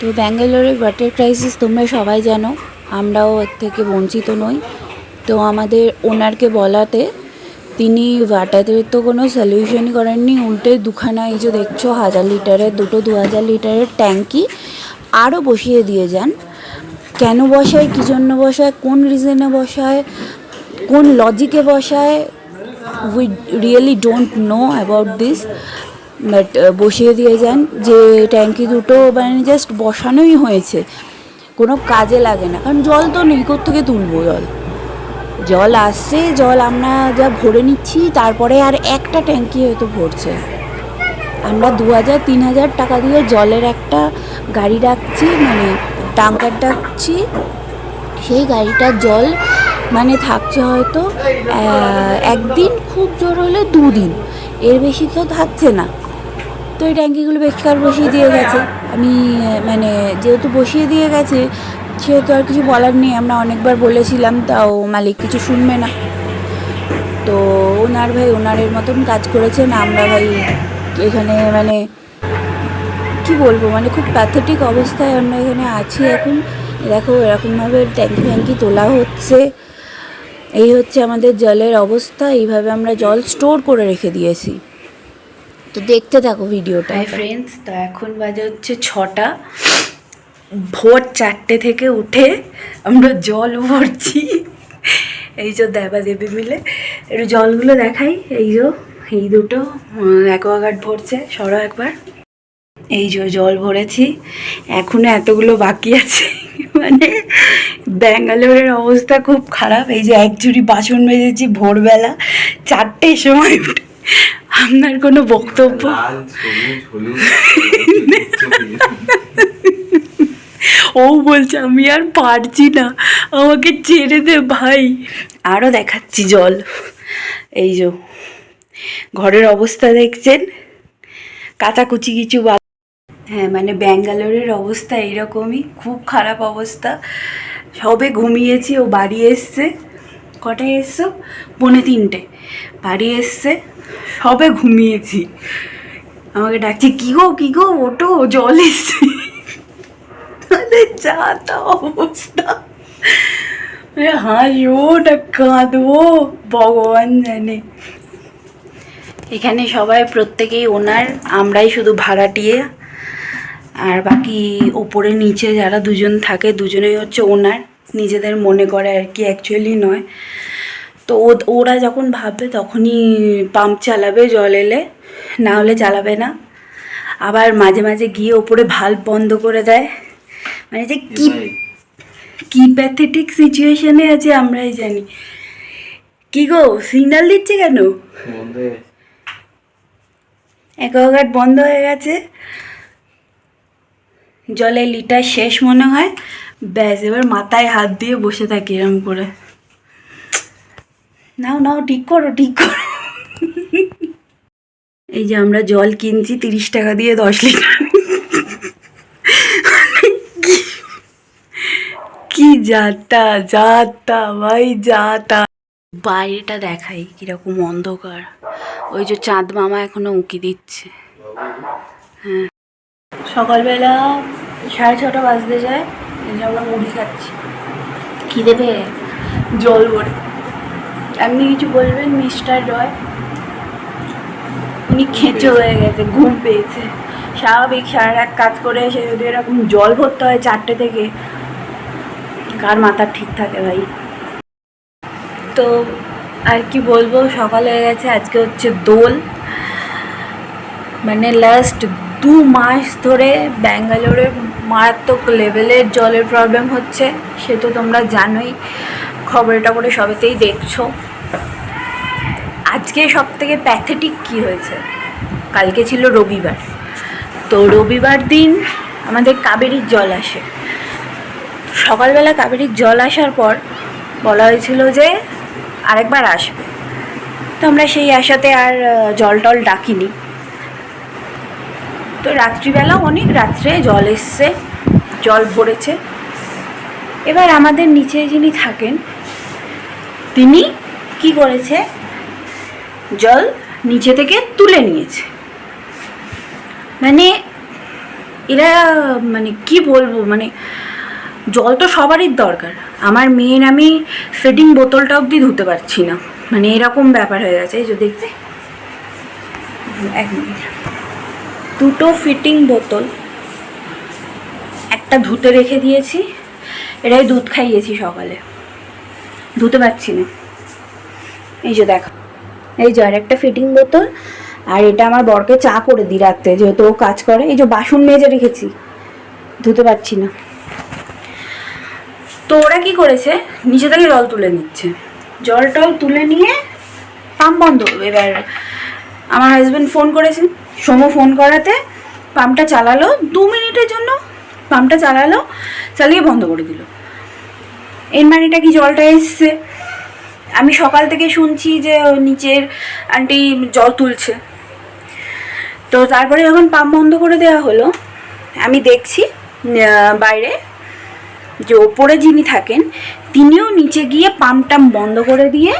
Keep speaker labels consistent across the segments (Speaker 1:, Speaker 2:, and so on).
Speaker 1: তো ব্যাঙ্গালোরের water crisis তোমরা সবাই জানো, আমরাও এর থেকে বঞ্চিত নই। তো আমাদের ওনারকে বলাতে তিনি ওয়াটারের তো কোনো সলিউশনই করেননি, উল্টে দুখানা এই যে দেখছ, হাজার লিটারের, দুটো দু হাজার লিটারের ট্যাঙ্কি আরও বসিয়ে দিয়ে যান। কেন বসায়, কী জন্য বসায়, কোন রিজনে বসায়, কোন লজিকে বসায় we really don't know about this but বসিয়ে দিয়ে যান যে ট্যাঙ্কি দুটো মানে জাস্ট বসানোই হয়েছে। কোনো কাজে লাগে না। কারণ জল তো নেই থেকে তুলবো জল? জল আসছে, জল আমরা যা ভরে নিচ্ছি, তারপরে আর একটা ট্যাঙ্কি হয়তো ভরছে। আমরা দু হাজার, তিন হাজার টাকা দিয়ে জলের একটা গাড়ি রাখছি মানে ট্যাঙ্কার ডাকছি। সেই গাড়িটার জল মানে থাকছে হয়তো একদিন, খুব জোর হলে দুদিন। এর বেশি তো থাকছে না। তো এই ট্যাঙ্কিগুলো বেকার বসিয়ে দিয়ে গেছে। আমি মানে যেহেতু বসিয়ে দিয়ে গেছে, সেহেতু আর কিছু বলার নেই। আমরা অনেকবার বলেছিলাম, তাও মালিক কিছু শুনবে না। তো ওনার ভাই ওনারের মতন কাজ করেছেন আমরা ভাই এখানে মানে কি বলব মানে খুব প্যাথেটিক অবস্থায় আমরা এখানে আছি এখন। দেখো, এরকমভাবে ট্যাঙ্কি ট্যাঙ্কি তোলা হচ্ছে। এই হচ্ছে আমাদের জলের অবস্থা। এইভাবে আমরা জল স্টোর করে রেখে দিয়েছি। তো দেখতে থাকো ভিডিওটা। ফ্রেন্ডস তো এখন বাজে হচ্ছে ছটা। ভোর চারটে থেকে উঠে আমরা জল ভরছি। এই যে দেবা দেবী মিলে। একটু জলগুলো দেখাই। এই যে, এই দুটো অ্যাকোয়াগার্ড ভরছে। সরো একবার। এই যে জল ভরেছি। এখনও এতগুলো বাকি আছে। মানে ব্যাঙ্গালোরের অবস্থা খুব খারাপ। এই যে এক ঝুড়ি বাসন মেজেছি ভোরবেলা। চারটের সময় উঠে আপনার কোনো বক্তব্য? ও বলছে আমি আর পারছি না আমাকে ছেড়ে দে ভাই। আরও দেখাচ্ছি জল। এই যে ঘরের অবস্থা দেখছেন? কাচাকুচি কিছু বা হ্যাঁ মানে ব্যাঙ্গালোরের অবস্থা এইরকমই খুব খারাপ অবস্থা। সবে ঘুমিয়েছি ও বাড়ি এসছে। কটায় এসছো? পৌনে তিনটে। বাড়ি এসছে, সবে ঘুমিয়েছি। আমাকে ডাকছে, কি গো কি গো ওটো জল এসছে। মানে যা তা অবস্থা। মানে হাসবো কাঁদবো, ভগবান জানে। এখানে সবাই, প্রত্যেকেই ওনার, আমরাই শুধু ভাড়াটিয়ে। আর বাকি ওপরে নিচে যারা দুজন থাকে, দুজনেই হচ্ছে ওনার। নিজেদের মনে করে আর কি অ্যাকচুয়ালি নয়। তো ওরা যখন ভাববে তখনই পাম্প চালাবে জল এলে না হলে চালাবে না। আবার মাঝে মাঝে গিয়ে ওপরে ভাল্ব বন্ধ করে দেয়। মানে যে কি কি প্যাথেটিক সিচুয়েশনে আছে আমরাই জানি। কি গো সিগন্যাল দিচ্ছে কেন? অ্যাকোয়াগার্ড বন্ধ হয়ে গেছে। জলের লিটার শেষ মনে হয়। ব্যাস, এবার মাথায় হাত দিয়ে বসে থাকি এরম করে। নাও নাও, ঠিক করো ঠিক করো। এই যে আমরা জল কিনছি, তিরিশ টাকা দিয়ে দশ লিটার। কি যাতা যাতা ভাই যাতা বাইরেটা দেখাই কীরকম অন্ধকার। ওই যে চাঁদ মামা এখনও উঁকি দিচ্ছে। হ্যাঁ। সকালবেলা সাড়ে ছটা বাজতে যায়। এই যে আমরা মুড়ি খাচ্ছি। কি দেবে জল ভরে। আপনি কিছু বলবেন মিস্টার রয়? উনি খেঁচো হয়ে গেছে ঘুম পেয়েছে। স্বাভাবিক সারা রাত কাজ করে এসে যদি এরকম জল ভরতে হয় চারটে থেকে কার মাথা ঠিক থাকে ভাই? তো আর কি বলব সকাল হয়ে গেছে আজকে হচ্ছে দোল। মানে লাস্ট দু মাস ধরে ব্যাঙ্গালোরে মারাত্মক লেভেলের জলের প্রবলেম হচ্ছে, সে তো তোমরা জানোই। খবরে টবরে সবেতেই দেখছ। আজকে সব থেকে প্যাথেটিক কী হয়েছে? কালকে ছিল রবিবার। তো রবিবার দিন আমাদের কাবেরীর জল আসে। সকালবেলা কাবেরীর জল আসার পর বলা হয়েছিল যে আরেকবার আসবে। তো আমরা সেই আশাতে আর জল টল ডাকিনি। তো রাত্রিবেলা অনেক রাত্রে জল এসছে, জল ভরেছে। এবার আমাদের নিচে যিনি থাকেন, তিনি কি করেছে? জল নিচে থেকে তুলে নিয়েছে। মানে এরা মানে কি বলব মানে জল তো সবারই দরকার। আমার মেয়ের আমি ফিটিং বোতলটা অবধি ধুতে পারছি না। মানে এরকম ব্যাপার হয়ে গেছে, এই যে দেখতে। এক মিনিট। দুটো ফিটিং বোতল। একটা ধুতে রেখে দিয়েছি, এটাই দুধ খাইয়েছি সকালে। ধুতে পারছি না। এই যে দেখো, এই যে একটা ফিটিং বোতল, আর এটা আমার বরকে চা করে দিই রাত্রে, যেহেতু ও কাজ করে। এই যে বাসন মেজে রেখেছি, ধুতে পারছি না। তো ওরা কি করেছে? নিচে থেকে জল তুলে নিচ্ছে। জল টল তুলে নিয়ে পাম্প বন্ধ। এবার আমার হাজব্যান্ড ফোন করেছেন সোমো ফোন করাতে পাম্পটা চালালো, দু মিনিটের জন্য পাম্পটা চালালো, চালিয়ে বন্ধ করে দিল। এর মানেটা কি জলটা এসছে? আমি সকাল থেকে শুনছি যে নিচের আন্টি জল তুলছে। তো তারপরে যখন পাম্প বন্ধ করে দেওয়া হলো, আমি দেখছি বাইরে যে ওপরে যিনি থাকেন, তিনিও নিচে গিয়ে পাম্পটাম বন্ধ করে দিয়ে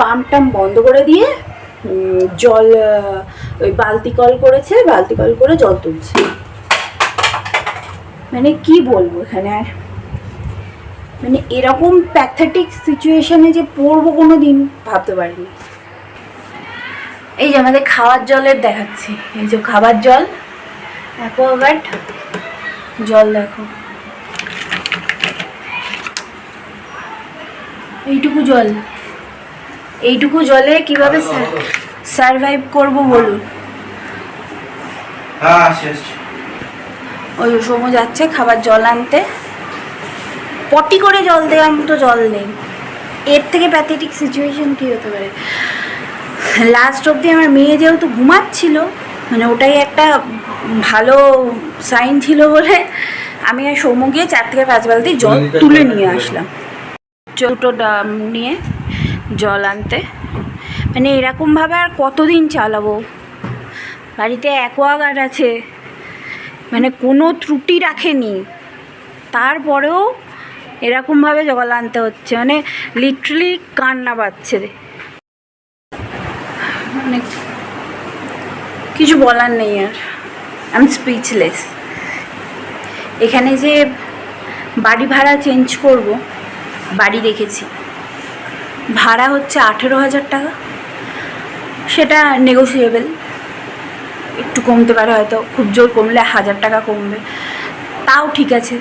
Speaker 1: পাম্পটাম বন্ধ করে দিয়ে জল ওই বালতি কল করেছে, বালতি কল করে জল তুলছে। মানে কি বলব এখানে আর? মানে এরকম প্যাথেটিক সিচুয়েশনে যে পড়ব কোনো দিন ভাবতে পারিনি। এই যে আমাদের খাওয়ার জলের দেখাচ্ছি। এই যে খাবার জল অ্যাকোয়াগার্ড জল দেখো। এইটুকু জল। এইটুকু জলে কীভাবে সারভাইভ করব বলুন?
Speaker 2: হ্যাঁ
Speaker 1: ওই সময় যাচ্ছে খাবার জল আনতে। পটি করে জল দেওয়ার মতো জল নেই। এর থেকে প্যাথেটিক সিচুয়েশন কী হতে পারে? লাস্ট অবধি আমার মেয়ে যেহেতু ঘুমাচ্ছিল মানে ওটাই একটা ভালো সাইন ছিল বলে আমি আর গিয়ে চার থেকে পাঁচ বালতি জল তুলে নিয়ে আসলাম। দুটো ডাম নিয়ে জল আনতে। মানে এরকমভাবে আর কতদিন চালাবো? বাড়িতে অ্যাকোয়াগার্ড আছে। মানে কোনো ত্রুটি রাখেনি। তারপরেও এরকমভাবে জল আনতে হচ্ছে। মানে লিটারালি কান্না পাচ্ছে। মানে কিছু বলার নেই আর। আমি স্পিচলেস এখানে যে বাড়ি ভাড়া চেঞ্জ করব, বাড়ি দেখেছি ভাড়া হচ্ছে আঠেরো হাজার টাকা। সেটা নেগোসিয়েবল একটু কমতে পারে হয়তো, খুব জোর কমলে হাজার টাকা কমবে। তাও ঠিক আছে,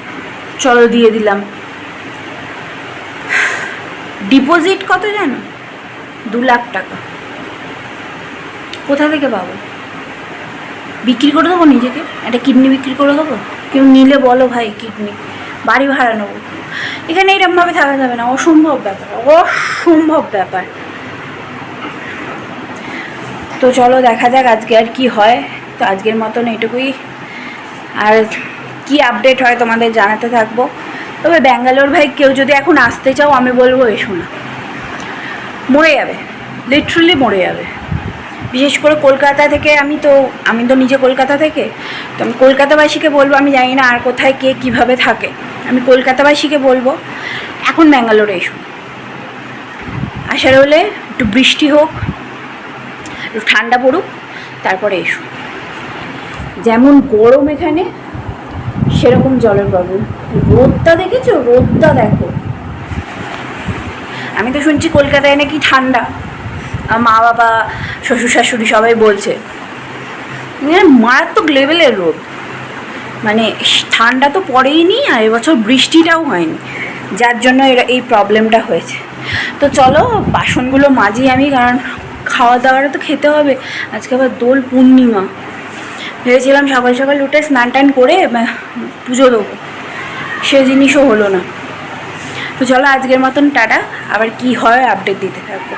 Speaker 1: চলো দিয়ে দিলাম। ডিপোজিট কত জানো? দু লাখ টাকা। কোথা থেকে পাবো? বিক্রি করে দেবো নিজেকে? একটা কিডনি বিক্রি করে দেবো? কেউ নিলে বলো ভাই কিডনি। বাড়ি ভাড়া নেব। এখানে এরকমভাবে থাকা যাবে না, অসম্ভব ব্যাপার অসম্ভব ব্যাপার। তো চলো দেখা যাক আজকে আর কি হয়। তো আজকের মতন এটুকুই। আর কি আপডেট হয় তোমাদের জানাতে থাকব। তবে ব্যাঙ্গালোর ভাই, কেউ যদি এখন আসতে চাও, আমি বলব এসো না। মরে যাবে লিটারালি মরে যাবে। বিশেষ করে কলকাতা থেকে আমি তো আমি তো নিজে কলকাতা থেকে, তো আমি কলকাতাবাসীকে বলব, আমি জানি না আর কোথায় কে কীভাবে থাকে। আমি কলকাতাবাসীকে বলব, এখন ব্যাঙ্গালোরে এসো। আসার হলে একটু বৃষ্টি হোক, একটু ঠান্ডা পড়ুক, তারপরে এসো। যেমন গরম এখানে, সেরকম জলের প্রবলেম রোদটা দেখেছ? রোদটা দেখো। আমি তো শুনছি কলকাতায় নাকি ঠান্ডা। মা বাবা, শ্বশুর শাশুড়ি সবাই বলছে। মারাত্মক লেভেলের রোদ। মানে ঠান্ডা তো পড়েই নি আর এবছর বৃষ্টিটাও হয়নি। যার জন্য এরা এই প্রবলেমটা হয়েছে। তো চলো, বাসনগুলো মাজি আমি, কারণ খাওয়া দাওয়াটা তো খেতে হবে। আজকে আবার দোল পূর্ণিমা। ভেবেছিলাম সকাল সকাল উঠে স্নান টান করে পুজো দেবো। সে জিনিসও হলো না। তো চলো, আজকের মতন টাটা। আবার কি হয় আপডেট দিতে থাকব।